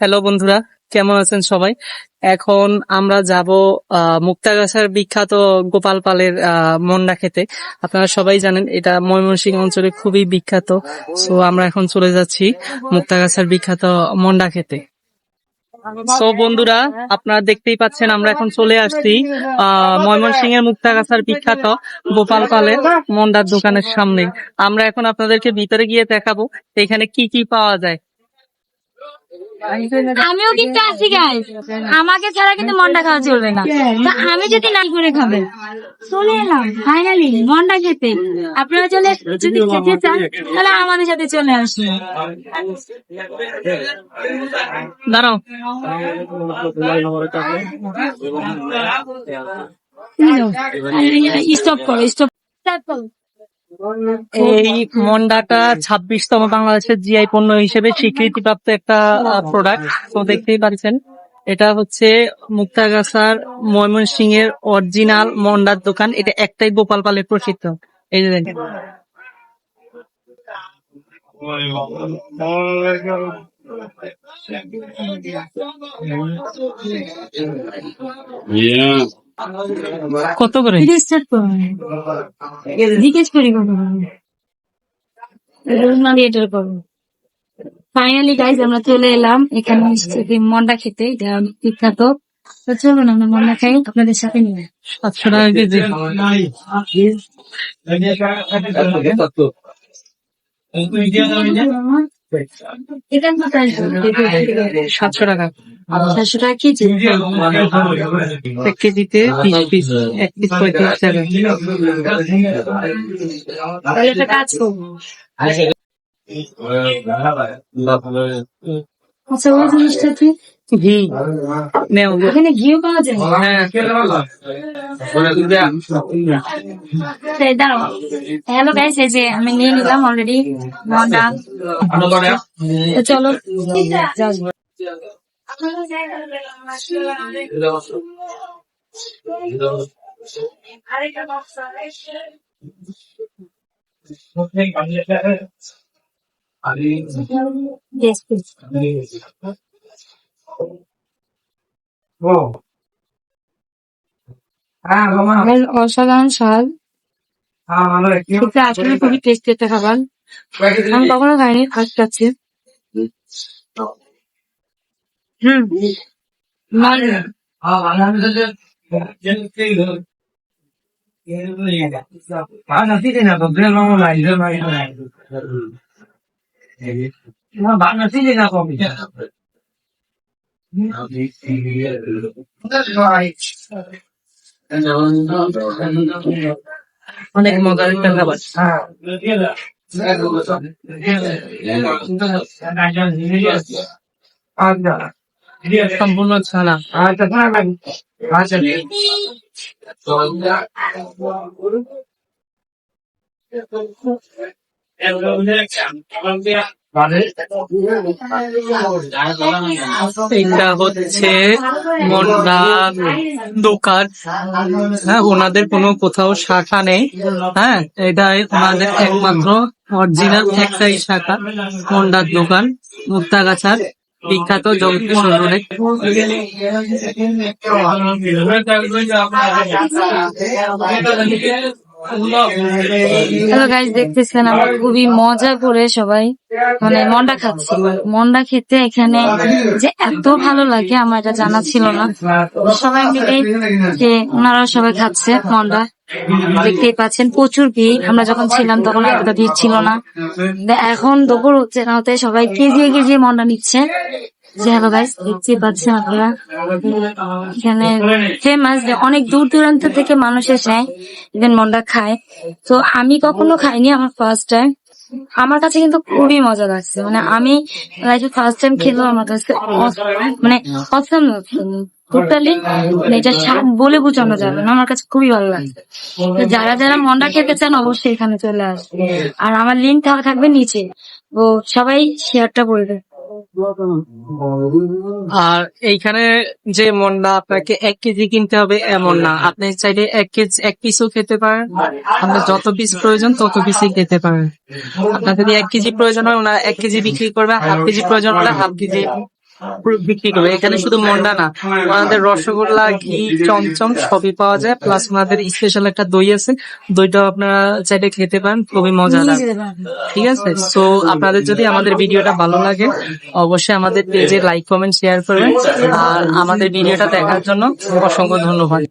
Hello বন্ধুরা। কেমন আছেন সবাই? এখন আমরা যাব মুক্তাগাছার বিখ্যাত গোপাল পালের মন্ডা খেতে। আপনারা সবাই জানেন, এটা ময়মনসিংহ অঞ্চলে খুবই বিখ্যাত। সো আমরা এখন চলে যাচ্ছি মুক্তাগাছার বিখ্যাত মন্ডা খেতে। সো বন্ধুরা, আপনারা দেখতেই পাচ্ছেন, আমরা এখন চলে আসছি আহ ময়মনসিংহ এর মুক্তাগাছার বিখ্যাত গোপাল পালের মন্ডার দোকানের সামনে। আমরা এখন আপনাদেরকে ভিতরে গিয়ে দেখাবো, এখানে কি কি পাওয়া যায়। আমিও কিন্তু আছি গাইস আমাকে ছাড়া কিন্তু মন্ডা খাওয়া চলবে না। তা আমি যদি না করে খাবেন চলে এলাম ফাইনালি মন্ডা খেতে। আপনারা চলে যদি খেতে চান তাহলে আমাদের সাথে চলে আসুন। দাঁড়াও। স্টপ করো স্টপ করো। এই মন্ডাটা ছাব্বিশতম বাংলাদেশের জিআই পণ্য হিসেবে স্বীকৃতিপ্রাপ্ত একটা প্রোডাক্ট তো দেখতেই পাচ্ছেন। এটা হচ্ছে মুক্তাগাছার ময়মনসিং এর অরিজিনাল মন্ডার দোকান। এটা একটাই গোপাল পালের প্রসিদ্ধ। এই যে দেখেন। Yeah. কত করে? জিজ্ঞেস করি এটার ফাইনালি গাইজ আমরা চলে এলাম। এখানে মন্ডা খেতে। এটা বিখ্যাত। তো চলুন আমরা মন্ডা খাই। আপনাদের সাথে নিয়ে সাতশো টাকা কেজি। সাতশো টাকা চারশো টাকা কেজি এক কেজিতে বিশ পিস এক পিস পঁয়ত্রিশ টাকা কাজ আচ্ছা ওই জিনিসটা কি ঘি নেও এখানে ঘিও পাওয়া যায়। হ্যাঁ। তাই দাঁড়াও। হ্যালো গাইস এই যে আমি নিয়ে নিলাম অলরেডি মন্ডা। চলো। please. বেশ অসাধারণ স্বাদ। এটা আসলে খুবই টেস্টি একটা খাবার। আমি কখনো খাইনি ফার্স্ট খাচ্ছি। হুম। মানে অনেক মজার একটা খাবার সম্পূর্ণ ছানা এটা হচ্ছে মন্ডার দোকান। হ্যাঁ ওনাদের কোনো কোথাও শাখা নেই। হ্যাঁ এটা ওনাদের একমাত্র অরিজিনাল একটাই শাখা মন্ডার দোকান মুক্তাগাছার বিখ্যাত জগদীশ সরোরে হ্যালো গাইজ দেখতেছেন, আমরা খুবই মজা করে সবাই মানে মন্ডা খাচ্ছি। মন্ডা খেতে এখানে যে এত ভালো লাগে, আমার এটা জানা ছিল না। সবাই মিলে যে ওনারা সবাই খাচ্ছে মন্ডা। দেখতেই পাচ্ছেন, প্রচুর ভিড়। আমরা যখন ছিলাম তখন এতটা ভিড় ছিল না। এখন দুপুর হচ্ছে না হতে সবাই কেজি কেজি মন্ডা নিচ্ছে। এখানে ফেমাস যে অনেক দূর দূরান্ত থেকে মানুষ এসে ইভেন মন্ডা খায়। তো আমি কখনো খাইনি আমার ফার্স্ট টাইম আমার কাছে কিন্তু খুবই মজা লাগছে। মানে আমি লাইফে ফার্স্ট টাইম খেলেও আমার কাছে মানে অসম টোটালি এটা বলে বোঝানো যাবে না। আমার কাছে খুবই ভালো লাগছে। যারা যারা মন্ডা খেতে চান, অবশ্যই এখানে চলে আসবে। আর আমার লিঙ্ক থাকবে নিচে। ও সবাই শেয়ারটা করবে। আর এইখানে যে না আপনাকে এক কেজি কিনতে হবে এমন না আপনি চাইলে এক কেজি, এক পিসও খেতে পারেন। আপনার যত পিস প্রয়োজন, তত পিসই খেতে পারেন। আপনার যদি এক কেজি প্রয়োজন হয়, ওনারা এক কেজি বিক্রি করবে হাফ কেজি প্রয়োজন হলে হাফ কেজি বিক্রি করবে। এখানে শুধু মন্ডা না ওনাদের রসগোল্লা ঘি চমচম সবই পাওয়া যায় প্লাস ওনাদের স্পেশাল একটা দই আছে। দইটাও আপনারা চাইলে খেতে পারেন খুবই মজা মজাদার ঠিক আছে? সো আপনাদের যদি আমাদের ভিডিওটা ভালো লাগে অবশ্যই আমাদের পেজে লাইক কমেন্ট শেয়ার করবেন। আর আমাদের ভিডিওটা দেখার জন্য অসংখ্য ধন্যবাদ।